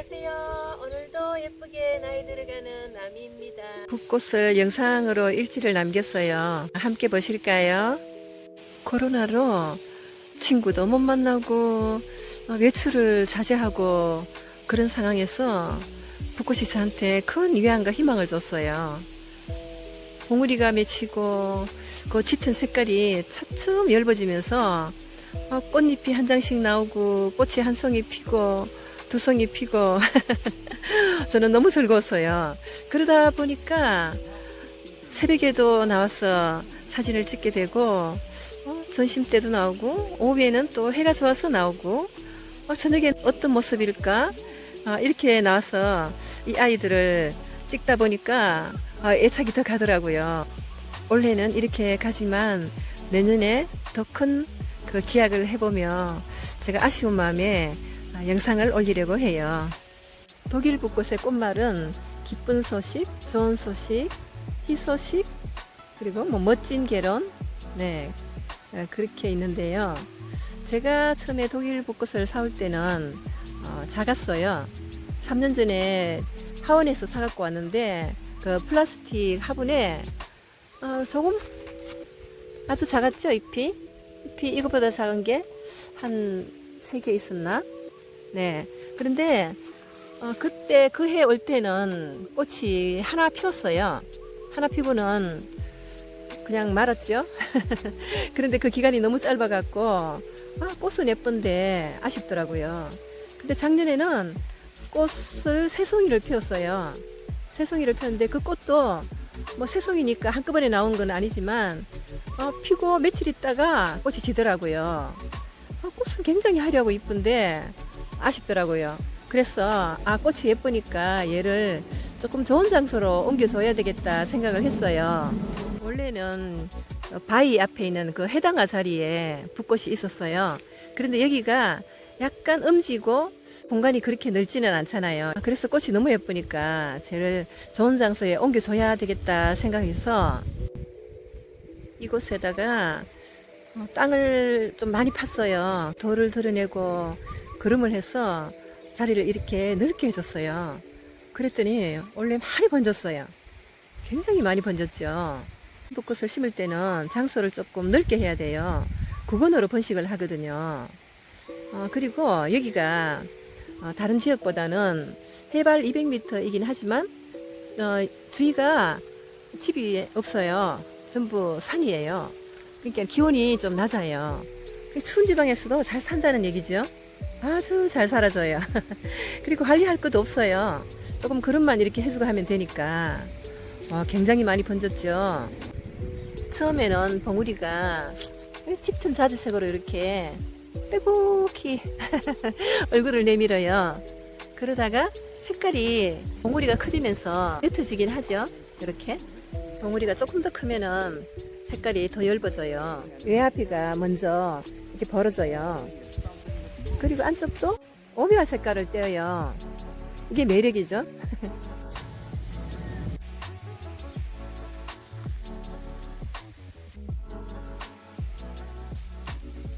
안녕하세요. 오늘도 예쁘게 나이 들어가는 나미입니다. 붓꽃을 영상으로 일지를 남겼어요. 함께 보실까요? 코로나로 친구도 못 만나고 어, 외출을 자제하고 그런 상황에서 붓꽃이 저한테 큰 위안과 희망을 줬어요. 봉우리가 맺히고 그 짙은 색깔이 차츰 엷어지면서 어, 꽃잎이 한 장씩 나오고 꽃이 한 송이 피고 두 송이 피고 저는 너무 즐거웠어요. 그러다 보니까 새벽에도 나와서 사진을 찍게 되고 어, 점심 때도 나오고 오후에는 또 해가 좋아서 나오고 어, 저녁엔 어떤 모습일까 아, 이렇게 나와서 이 아이들을 찍다 보니까 아, 애착이 더 가더라고요. 올해는 이렇게 가지만 내년에 더 큰 그 기약을 해보며 제가 아쉬운 마음에 아, 영상을 올리려고 해요. 독일 붓꽃의 꽃말은 기쁜 소식, 좋은 소식, 희소식, 그리고 뭐 멋진 결혼, 네, 어, 그렇게 있는데요. 제가 처음에 독일 붓꽃을 사올 때는 어, 작았어요. 3년 전에 하원에서 사갖고 왔는데 그 플라스틱 화분에 어, 조금 아주 작았죠 잎이 잎이 이것보다 작은 게 한 세 개 있었나? 네. 그런데 어, 그때 그 해 올 때는 꽃이 하나 피었어요. 하나 피고는 그냥 말았죠. 그런데 그 기간이 너무 짧아갖고 아, 꽃은 예쁜데 아쉽더라고요. 근데 작년에는 꽃을 세 송이를 피웠어요. 세 송이를 피웠는데 그 꽃도 뭐세 송이니까 한꺼번에 나온 건 아니지만 어, 피고 며칠 있다가 꽃이 지더라고요. 어, 꽃은 굉장히 화려하고 이쁜데 아쉽더라고요. 그래서 아 꽃이 예쁘니까 얘를 조금 좋은 장소로 옮겨줘야 되겠다 생각을 했어요. 원래는 바위 앞에 있는 그 해당화 자리에 붓꽃이 있었어요. 그런데 여기가 약간 음지고 공간이 그렇게 넓지는 않잖아요. 그래서 꽃이 너무 예쁘니까 쟤를 좋은 장소에 옮겨줘야 되겠다 생각해서 이곳에다가 어, 땅을 좀 많이 팠어요. 돌을 드러내고 그름을 해서 자리를 이렇게 넓게 해줬어요. 그랬더니 원래 많이 번졌어요. 굉장히 많이 번졌죠. 붓꽃을 심을 때는 장소를 조금 넓게 해야 돼요. 구건으로 번식을 하거든요. 어, 그리고 여기가 어, 다른 지역보다는 해발 200m이긴 하지만 어, 주위가 집이 없어요. 전부 산이에요. 그러니까 기온이 좀 낮아요. 추운 지방에서도 잘 산다는 얘기죠. 아주 잘 살아져요. 그리고 관리할 것도 없어요. 조금 그릇만 이렇게 해주고 하면 되니까 어, 굉장히 많이 번졌죠. 처음에는 봉우리가 짙은 자주색으로 이렇게 빼곡히 얼굴을 내밀어요. 그러다가 색깔이 봉우리가 커지면서 옅어지긴 하죠. 이렇게 봉우리가 조금 더 크면은 색깔이 더 엷어져요. 외앞이가 먼저 이렇게 벌어져요. 그리고 안쪽도 오묘한 색깔을 떼어요. 이게 매력이죠.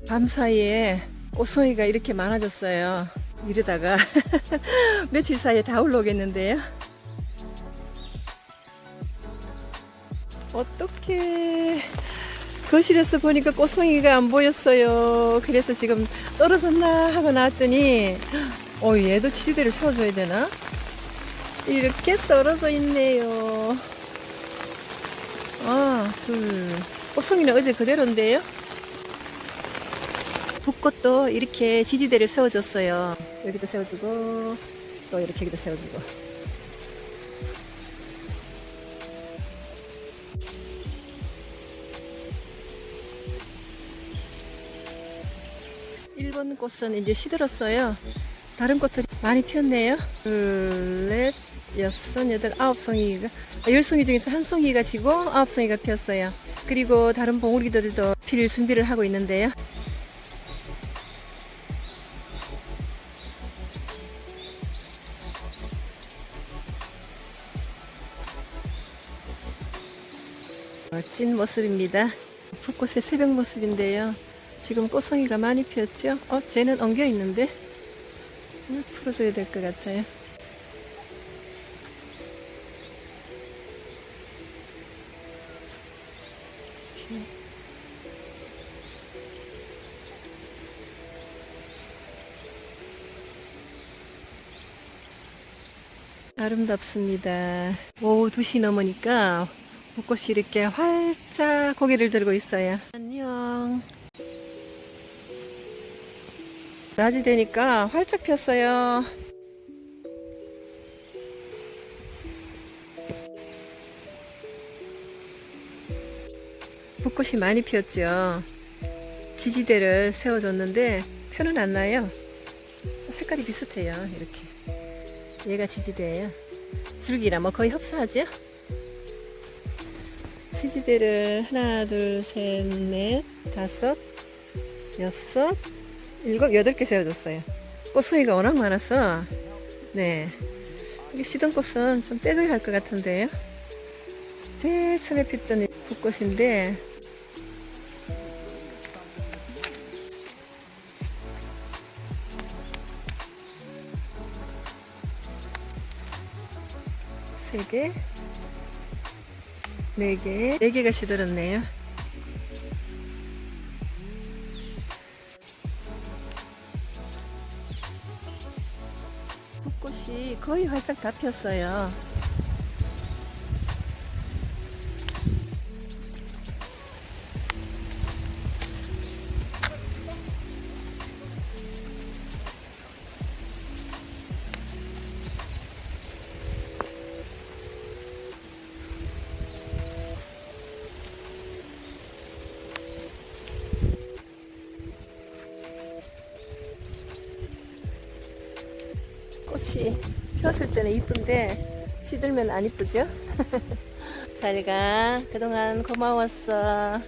밤 사이에 꽃송이가 이렇게 많아졌어요. 이러다가 며칠 사이에 다 올라오겠는데요. 어떻게 거실에서 보니까 꽃송이가 안 보였어요. 그래서 지금 떨어졌나 하고 나왔더니 어 얘도 치즈대를 채워줘야 되나? 이렇게 썰어져 있네요. 아, 둘. 꽃송이는 어제 그대로인데요. 붓꽃도 이렇게 지지대를 세워줬어요. 여기도 세워주고, 또 이렇게 여기도 세워주고. 일본 꽃은 이제 시들었어요. 다른 꽃들이 많이 피었네요. 둘, 넷, 여섯, 여덟, 아홉 송이가, 아, 열 송이 중에서 한 송이가 지고 아홉 송이가 피었어요. 그리고 다른 봉우리들도 필 준비를 하고 있는데요. 멋진 모습입니다. 붓꽃의 새벽 모습인데요. 지금 꽃송이가 많이 피었죠? 어, 쟤는 엉겨 있는데? 음, 풀어줘야 될 것 같아요. 아름답습니다. 오후 2시 넘으니까 벚꽃이 이렇게 활짝 고개를 들고 있어요. 낮이 되니까 활짝 폈어요. 벚꽃이 많이 피었죠. 지지대를 세워줬는데 표는 안 나요. 색깔이 비슷해요. 이렇게. 얘가 지지대예요. 줄기랑 뭐 거의 흡사하죠? 지지대를 하나, 둘, 셋, 넷, 다섯, 여섯, 일곱, 여덟 개 세워줬어요. 꽃송이가 워낙 많아서, 네. 이게 시든 꽃은 좀 떼줘야 할 것 같은데요. 제일 처음에 피던 붓꽃인데, 세 개, 네 개, 네 개가 시들었네요. 벚꽃이 거의 활짝 다 폈어요. 폈을 때는 이쁜데 시들면 안 이쁘죠? 잘 가. 그동안 고마웠어.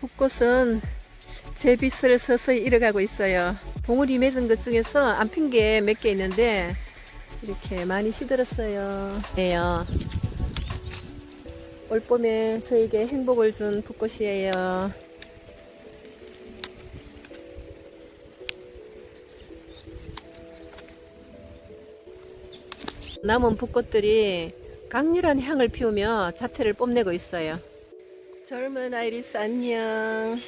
벚꽃은 제 빛을 서서히 잃어가고 있어요. 봉우리 맺은 것 중에서 안 핀 게 몇 개 있는데 이렇게 많이 시들었어요. 네요. 올 봄에 저에게 행복을 준 벚꽃이에요. 남은 벚꽃들이 강렬한 향을 피우며 자태를 뽐내고 있어요. 젊은 아이리스 안녕.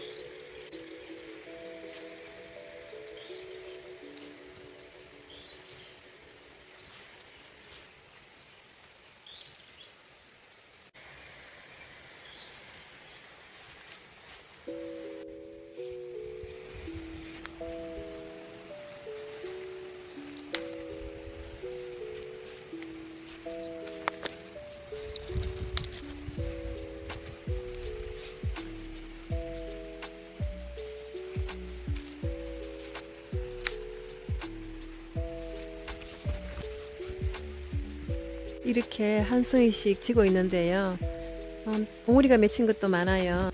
이렇게 한 송이씩 지고 있는데요. 어, 봉우리가 맺힌 것도 많아요.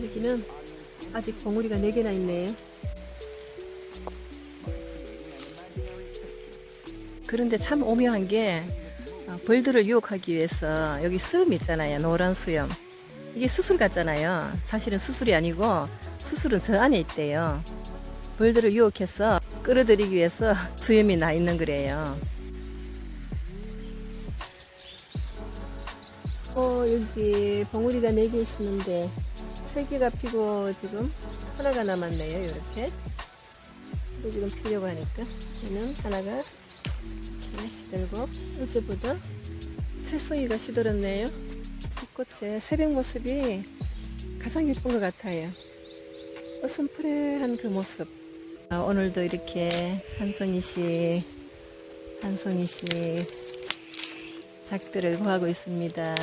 여기는 아직 봉우리가 4개나 있네요. 그런데 참 오묘한 게 어, 벌들을 유혹하기 위해서 여기 수염 있잖아요. 노란 수염. 이게 수술 같잖아요. 사실은 수술이 아니고 수술은 저 안에 있대요. 벌들을 유혹해서 끌어들이기 위해서 수염이 나 있는 거래요. 어, 여기 봉우리가 4개 있었는데 3개가 피고 지금 하나가 남았네요. 이렇게. 또 지금 피려고 하니까. 얘는 하나가 네, 시들고 어제보다 새송이가 시들었네요. 벚꽃의 새벽 모습이 가장 예쁜 것 같아요. 어슴푸레한 그 모습. 아, 오늘도 이렇게 한송이씩, 한송이씩 작별을 구하고 있습니다.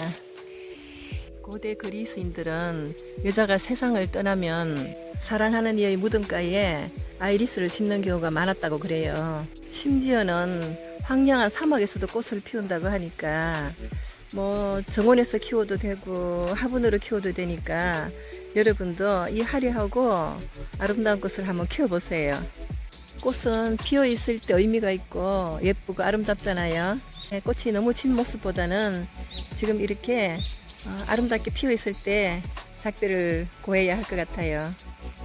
고대 그리스인들은 여자가 세상을 떠나면 사랑하는 이의 무덤가에 아이리스를 심는 경우가 많았다고 그래요. 심지어는 황량한 사막에서도 꽃을 피운다고 하니까 뭐 정원에서 키워도 되고 화분으로 키워도 되니까 여러분도 이 화려하고 아름다운 꽃을 한번 키워보세요. 꽃은 피어 있을 때 의미가 있고 예쁘고 아름답잖아요. 네, 꽃이 너무 진 모습보다는 지금 이렇게 어, 아름답게 피어 있을 때 작별을 고해야 할 것 같아요.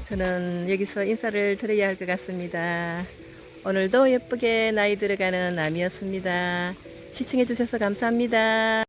저는 여기서 인사를 드려야 할 것 같습니다. 오늘도 예쁘게 나이 들어가는 남이었습니다. 시청해주셔서 감사합니다.